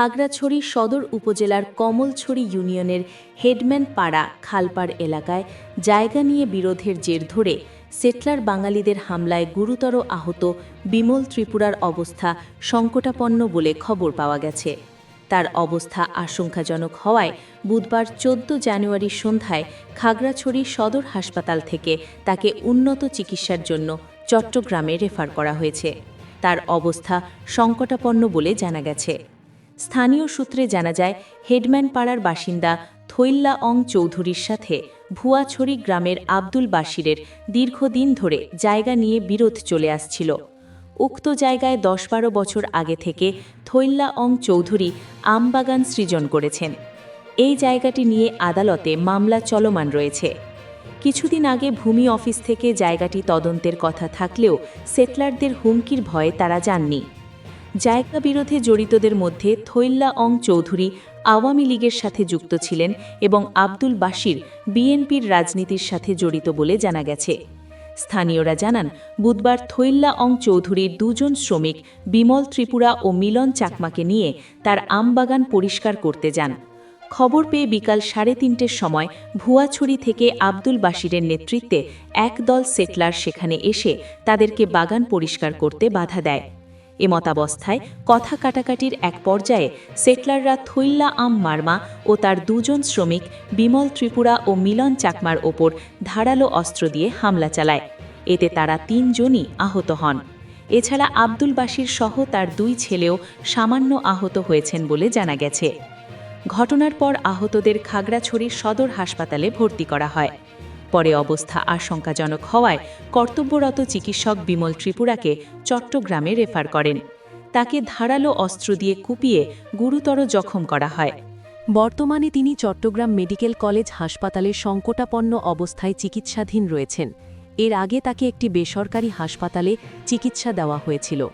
খাগড়াছড়ি সদর উপজেলার কমলছড়ি ইউনিয়নের হেডম্যান পাড়া খালপাড় এলাকায় জায়গা নিয়ে বিরোধের জের ধরে সেটলার বাঙালিদের হামলায় গুরুতর আহত বিমল ত্রিপুরার অবস্থা সংকটাপন্ন বলে খবর পাওয়া গেছে। তার অবস্থা আশঙ্কাজনক হওয়ায় বুধবার চোদ্দ জানুয়ারি সন্ধ্যায় খাগড়াছড়ি সদর হাসপাতাল থেকে তাকে উন্নত চিকিৎসার জন্য চট্টগ্রামে রেফার করা হয়েছে। তার অবস্থা সংকটাপন্ন বলে জানা গেছে। স্থানীয় সূত্রে জানা যায়, হেডম্যান পাড়ার বাসিন্দা থৈল্লা অং চৌধুরীর সাথে ভুয়াছড়ি গ্রামের আব্দুল বাশিরের দীর্ঘদিন ধরে জায়গা নিয়ে বিরোধ চলে আসছিল। উক্ত জায়গায় দশ বারো বছর আগে থেকে থৈল্লা অং চৌধুরী আমবাগান সৃজন করেছেন। এই জায়গাটি নিয়ে আদালতে মামলা চলমান রয়েছে। কিছুদিন আগে ভূমি অফিস থেকে জায়গাটি তদন্তের কথা থাকলেও সেটলারদের হুমকির ভয়ে তারা যাননি। জায়গা বিরোধে জড়িতদের মধ্যে থৈল্লা অং চৌধুরী আওয়ামী লীগের সাথে যুক্ত ছিলেন এবং আব্দুল বাশির বিএনপির রাজনীতির সাথে জড়িত বলে জানা গেছে। স্থানীয়রা জানান, বুধবার থৈল্লা অং চৌধুরীর দুজন শ্রমিক বিমল ত্রিপুরা ও মিলন চাকমাকে নিয়ে তার আমবাগান পরিষ্কার করতে যান। খবর পেয়ে বিকাল সাড়ে তিনটের সময় ভুয়াছড়ি থেকে আব্দুল বাশিরের নেতৃত্বে একদল সেটলার সেখানে এসে তাদেরকে বাগান পরিষ্কার করতে বাধা দেয়। এমতাবস্থায় কথা কাটাকাটির এক পর্যায়ে সেটলাররা থৈল্লা আম মার্মা ও তার দুজন শ্রমিক বিমল ত্রিপুরা ও মিলন চাকমার ওপর ধারালো অস্ত্র দিয়ে হামলা চালায়। এতে তারা তিনজনই আহত হন। এছাড়া আব্দুল বাশির সহ তার দুই ছেলেও সামান্য আহত হয়েছেন বলে জানা গেছে। ঘটনার পর আহতদের খাগড়াছড়ি সদর হাসপাতালে ভর্তি করা হয়। পরে অবস্থা আশঙ্কাজনক হওয়ায় কর্তব্যরত চিকিৎসক বিমল ত্রিপুরাকে চট্টগ্রামে রেফার করেন। তাকে ধারালো অস্ত্র দিয়ে কুপিয়ে গুরুতর জখম করা হয়। বর্তমানে তিনি চট্টগ্রাম মেডিকেল কলেজ হাসপাতালে সংকটাপন্ন অবস্থায় চিকিৎসাধীন রয়েছেন। এর আগে তাকে একটি বেসরকারি হাসপাতালে চিকিৎসা দেওয়া হয়েছিল।